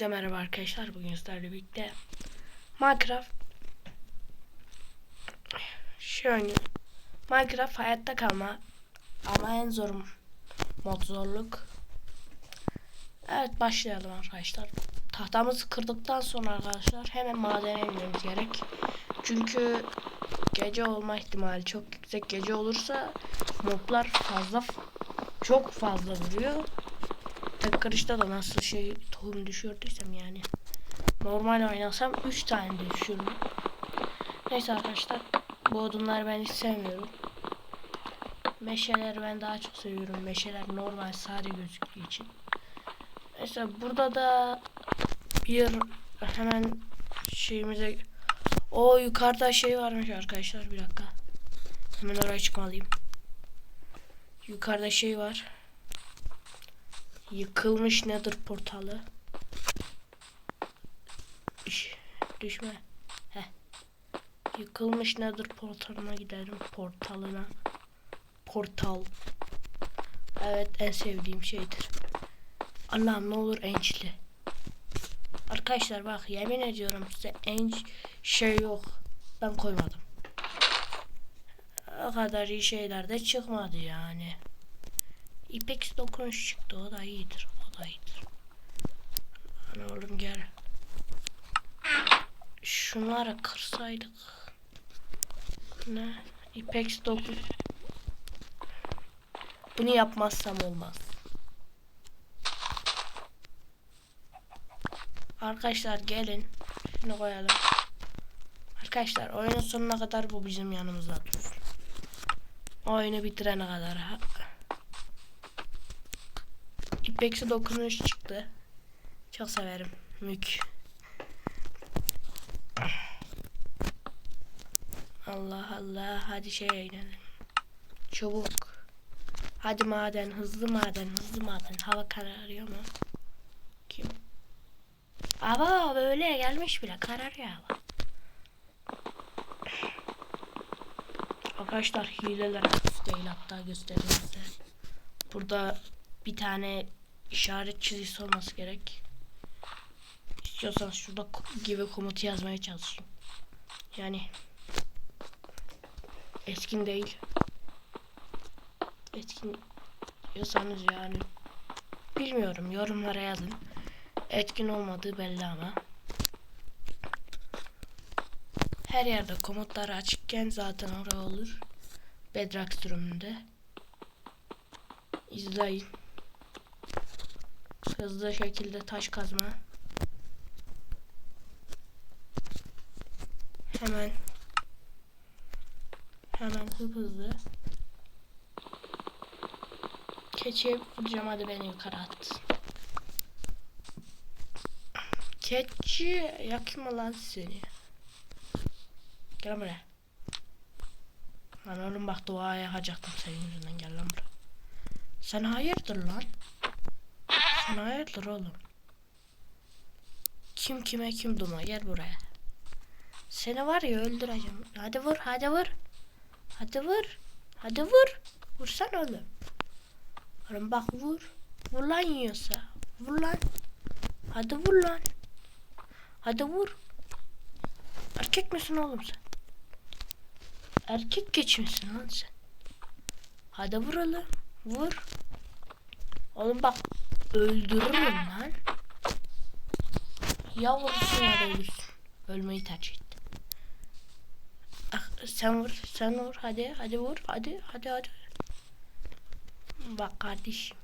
Size merhaba arkadaşlar. Bugün sizlerle birlikte Minecraft oyunu Minecraft hayatta kalma ama en zor mod zorluk. Evet başlayalım arkadaşlar. Tahtamızı kırdıktan sonra arkadaşlar hemen madene inmemiz gerek. Çünkü gece olma ihtimali çok yüksek. Gece olursa moblar fazla çok fazla vuruyor. Tek karışta da nasıl şey tohum düşürdüysem yani. Normal oynasam 3 tane de düşürürüm. Neyse arkadaşlar. Bu odunları ben hiç sevmiyorum. Meşeleri ben daha çok seviyorum. Meşeler normal sade gözüktüğü için. Neyse burada da bir hemen şeyimize o yukarıda şey varmış arkadaşlar bir dakika. Hemen oraya çıkmalıyım. Yukarıda şey var. Yıkılmış nedir portalı? İş, düşme. Heh. Yıkılmış nedir portalına gidelim. Portalına. Portal. Evet en sevdiğim şeydir. Allah'ım ne olur ençli. Arkadaşlar bak yemin ediyorum size enç şey yok. Ben koymadım. O kadar iyi şeyler de çıkmadı yani. İpex dokunuş çıktı. O da iyidir. O da iyidir. Lan oğlum gel. Şunları kırsaydık. Ne? İpex dokun. Bunu yapmazsam olmaz. Arkadaşlar gelin. Şunu koyalım. Arkadaşlar oyunun sonuna kadar bu bizim yanımızda durur. Oyunu bitirene kadar. Ha. İpeksi dokunuş çıktı. Çok severim. Mük. Allah Allah. Hadi şeye inelim. Çabuk. Hadi maden. Hızlı maden. Hızlı maden. Hava kararıyor mu? Kim? Aba böyle gelmiş bile. Kararıyor hava. Arkadaşlar hileler değil hatta göstereyim size. Burada bir tane işaret çizgisi olması gerek. İstiyorsanız şurada gibi komutu yazmaya çalışın. Yani etkin değil. Etkin diyorsanız yani bilmiyorum yorumlara yazın. Etkin olmadığı belli ama. Her yerde komutlar açıkken zaten oraya olur. Bedrock sürümünde. İzleyin. Hızlı şekilde taş kazma. Hemen hemen hıp hızlı. Keçiye vuracağım hadi beni yukarı at. Keçi yakma lan seni. Gel buraya. Lan oğlum bak duaya yakacaktım senin yüzünden gel lan buraya. Sen hayırdır lan? Hayırdır oğlum? Kim kime kim duma gel buraya. Seni var ya öldüreceğim. Hadi vur hadi vur. Hadi vur. Hadi vur. Vursan oğlum. Oğlum bak vur. Vur lan yiyorsa. Vur lan. Hadi vur lan. Hadi vur. Erkek misin oğlum sen? Erkek geçmişsin lan sen. Hadi vur oğlum. Vur. Oğlum bak öldürürüm lan. Ya vurursun ya da ölürsün. Ölmeyi tercih et. Ah, sen vur, sen vur. Hadi, hadi vur. Hadi, hadi, hadi. Bak kardeşim.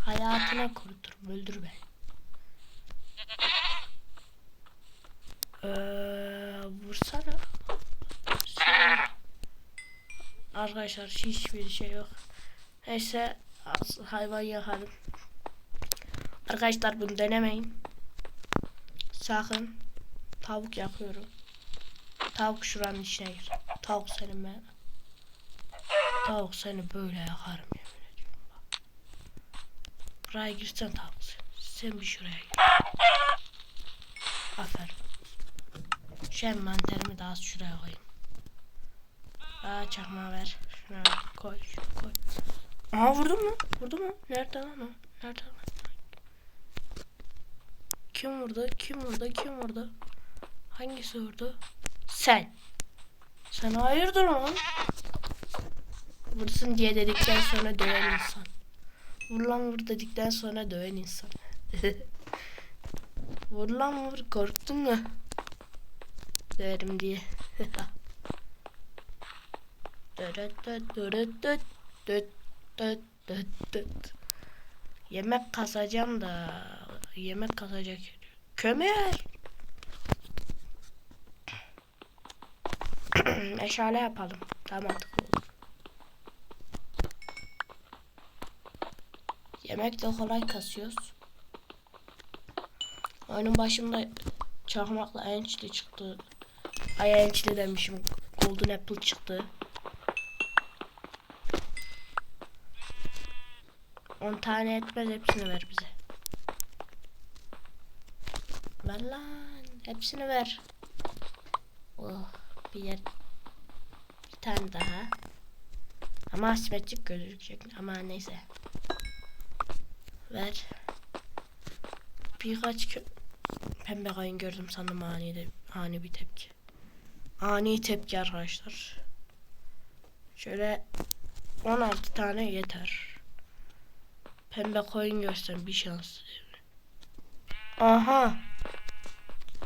Hayatına kuruturum. Öldür beni. Ee, vursana. Arkadaşlar hiçbir şey yok. Neyse hayvan yakarım. Arkadaşlar bunu denemeyin. Sakın. Tavuk yapıyorum. Tavuk şuranın içine gir. Tavuk senin ben. Tavuk seni böyle yakarım yemin. Buraya girsen tavuk sen. Sen bir şuraya gir. Aferin. Şu envanterimi daha şuraya koyayım. Aa çakma ver. Şuna koy, koy. Aa vurdun mu? Vurdu mu? Nerede lan o? Nerede lan? Kim vurdu? Kim vurdu? Kim vurdu? Hangisi vurdu? Sen. Sen hayırdır lan? Vursun diye dedikten sonra döven insan. Vur lan vur dedikten sonra döven insan. vur lan vur korktun mu? Döverim diye. Yemek kasacağım da yemek kasacak. Kömür. Meşale yapalım. Daha mantıklı olur. Yemek de kolay kasıyoruz. Oyunun başımda çakmakla ençli çıktı. Ay ençli demişim. Golden apple çıktı. 10 tane etmez hepsini ver bize. Ver lan. Hepsini ver. Oh bir yer. Bir tane daha. Ama asimetrik gözükecek. Ama neyse. Ver. Birkaç kö pembe kayın gördüm sandım ani de ani bir tepki. Ani tepki arkadaşlar. Şöyle 16 tane yeter. Pembe koyun görsem bir şans. Aha.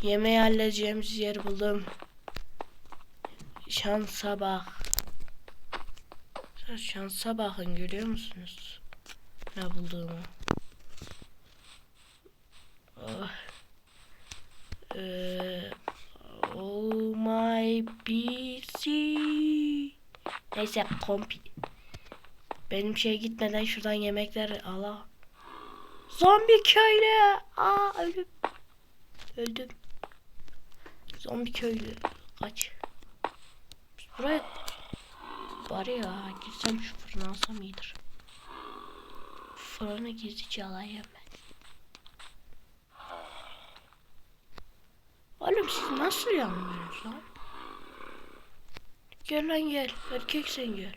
Yemeği halledeceğimiz yer buldum. Şansa bak. Şansa bakın görüyor musunuz? Ne bulduğumu. Oh. Ee, oh my PC. Neyse kompi. Benim şey gitmeden şuradan yemekler ala. Zombi köylü. Aa öldüm. Öldüm. Zombi köylü. Biz buraya var ya gitsem şu fırını alsam iyidir. Fırını gizlice alayım ben. Oğlum siz nasıl yanmıyorsunuz lan? Gel lan gel. Erkek sen gel.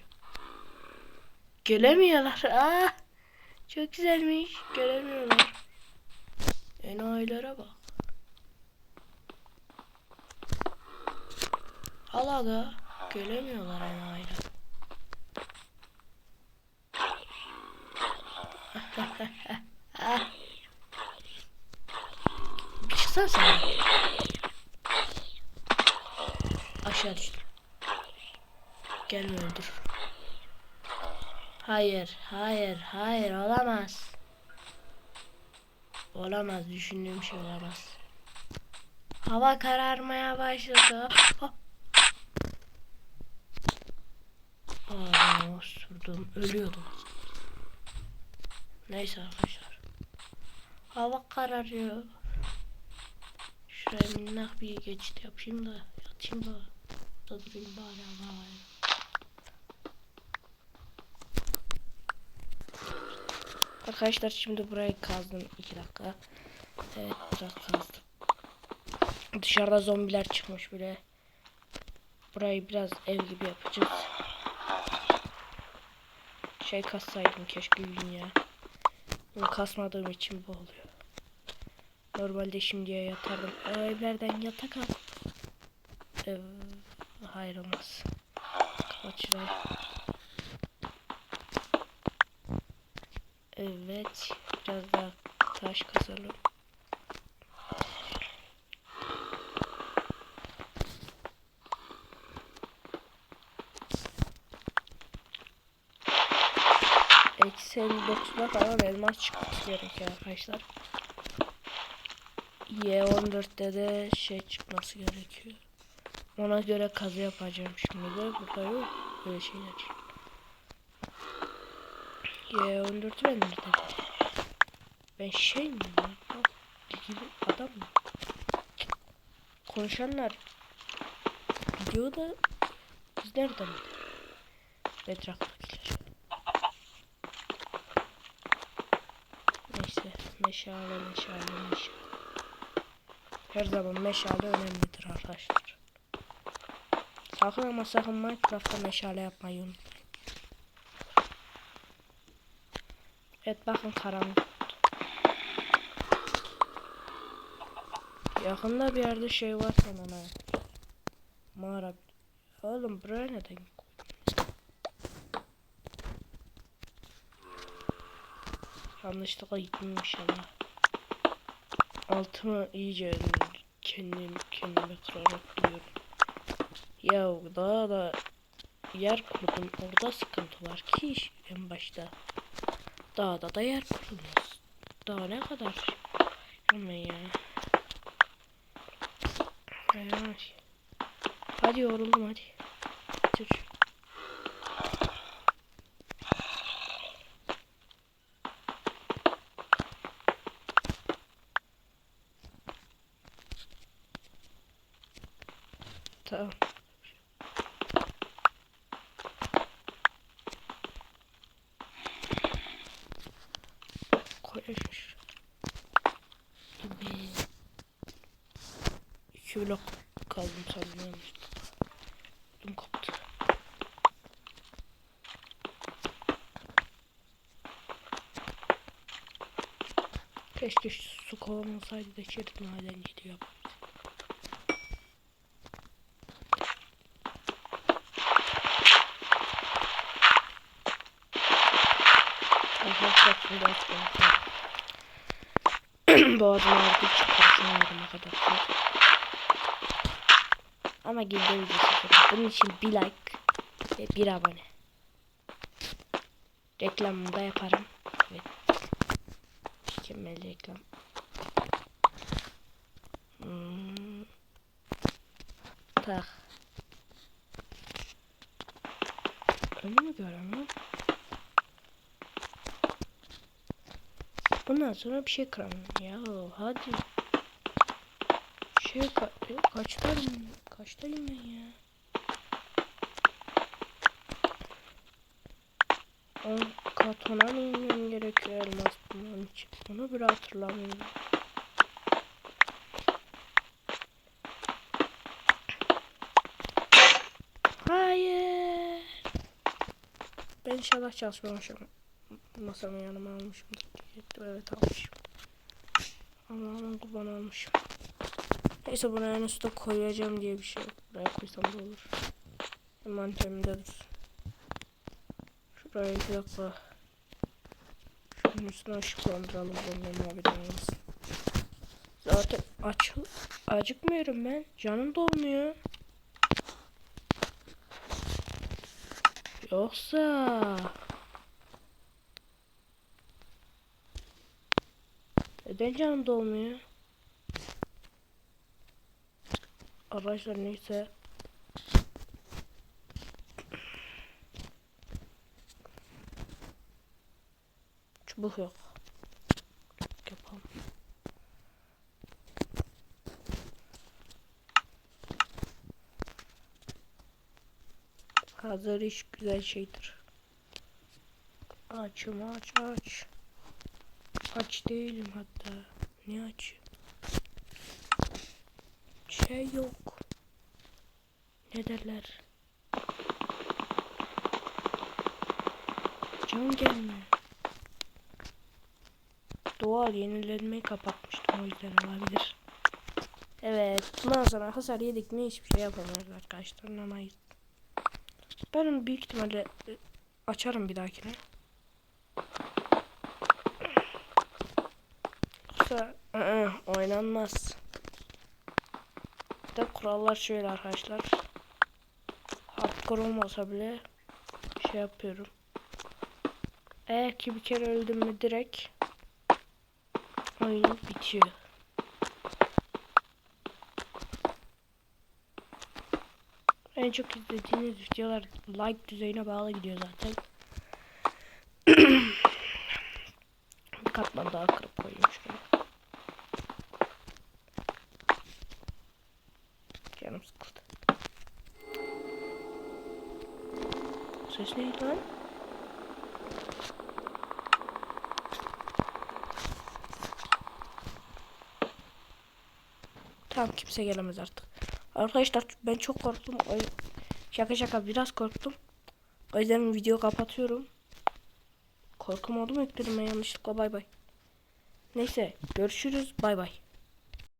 Gelemiyorlar. Aa, çok güzelmiş. Gelemiyorlar. Enayilere bak. Al aga. Gelemiyorlar. Ah. Bir çıksana sen. Aşağı düştüm. Gelme öldür. Hayır, hayır, hayır olamaz. Olamaz, düşündüğüm şey olamaz. Hava kararmaya başladı. Ah. Aa, osurdum, ölüyordum. Neyse arkadaşlar. Hava kararıyor. Şuraya minnak bir geçit yapayım da yatayım da. Da durayım bari Allah'a Arkadaşlar şimdi burayı kazdım 2 dakika. Evet biraz kazdım. Dışarıda zombiler çıkmış bile. Burayı biraz ev gibi yapacağız. Şey kassaydım keşke gün ya. Bunu kasmadığım için bu oluyor. Normalde şimdiye yatardım. Ee, evlerden yatak al. Ee, hayır olmaz. Kapat. Evet. Biraz daha taş kazalım. 59'una falan elmas çıkması gerekiyor arkadaşlar. Y14'te de şey çıkması gerekiyor. Ona göre kazı yapacağım şimdi de. Burada yok böyle şeyler. Y14 ben nerede? Ben şey mi? Gibi adam mı? Konuşanlar videoda biz nereden? Bedrock'takiler. Neyse meşale meşale meşale. Her zaman meşale önemlidir arkadaşlar. Sakın ama sakın Minecraft'ta meşale yapmayı unutmayın. Evet bakın karanlık. Yakında bir yerde şey var sana. Mağara. Oğlum buraya neden Yanlışlıkla gittim inşallah. Altımı iyice kendim kendime kırarak gidiyorum. Ya daha da yer kurdum. Orada sıkıntı var ki en başta. Dağda da yer kurulmaz. Daha ne kadar? Ama ya. Hadi yoruldum hadi. Bitir. Tamam. Koymuş. Gibi. İki blok kaldım sanıyorum. Ödüm koptu. Keşke su kovam olsaydı da içerik madenciliği yapardım. Şimdi açıklayayım. Boğazım ağrıdığı için konuşamıyorum arkadaşlar. Ama videosu çekiyorum. Bunun için bir like ve bir abone. Reklamını da yaparım. Evet. Mükemmel reklam. Hmm. Tak. Önümü göremem. Bundan sonra bir şey kıramıyorum. Ya hadi. Şey ka kaçtayım? Kaçtayım ben ya? On katona mı inmem gerekiyor elmas bulmam için? Onu bile hatırlamıyorum. Hayır. Ben inşallah çalışmamışım. Masamı yanıma almışım. Gittim evet almışım. Allah'ım kurban almışım. Neyse buraya en üstte koyacağım diye bir şey yok. Buraya koysam da olur. Envanterimde dur. Şuraya bir dakika. Şunun üstüne ışıklandıralım. Bunun haberin olmasın. Zaten aç acıkmıyorum ben. Canım dolmuyor. Yoksa neden canım dolmuyor? Arkadaşlar neyse. Çubuk yok. Yapalım. Hazır iş güzel şeydir. Açım aç aç. Aç değilim hatta. Ne aç? Şey yok. Ne derler? Can gelmiyor. Doğal yenilenmeyi kapatmıştım o yüzden olabilir. Evet. Bundan sonra hasar yedik mi hiçbir şey yapamayız arkadaşlar. Namayız. Ben büyük ihtimalle e, açarım bir dahakine. Yoksa ı-ı, oynanmaz. Bir de kurallar şöyle arkadaşlar. Hardcore olmasa bile şey yapıyorum. Eğer ki bir kere öldüm mü direkt oyun bitiyor. En çok izlediğiniz videolar like düzeyine bağlı gidiyor zaten. katman daha kırıp koyayım şöyle. Canım sıkıldı. Ses neydi lan? Tamam kimse gelemez artık. Arkadaşlar ben çok korktum. Şaka şaka biraz korktum. O yüzden video kapatıyorum. Korkum oldu mu ekledim ben yanlışlıkla bay bay. Neyse görüşürüz bay bay.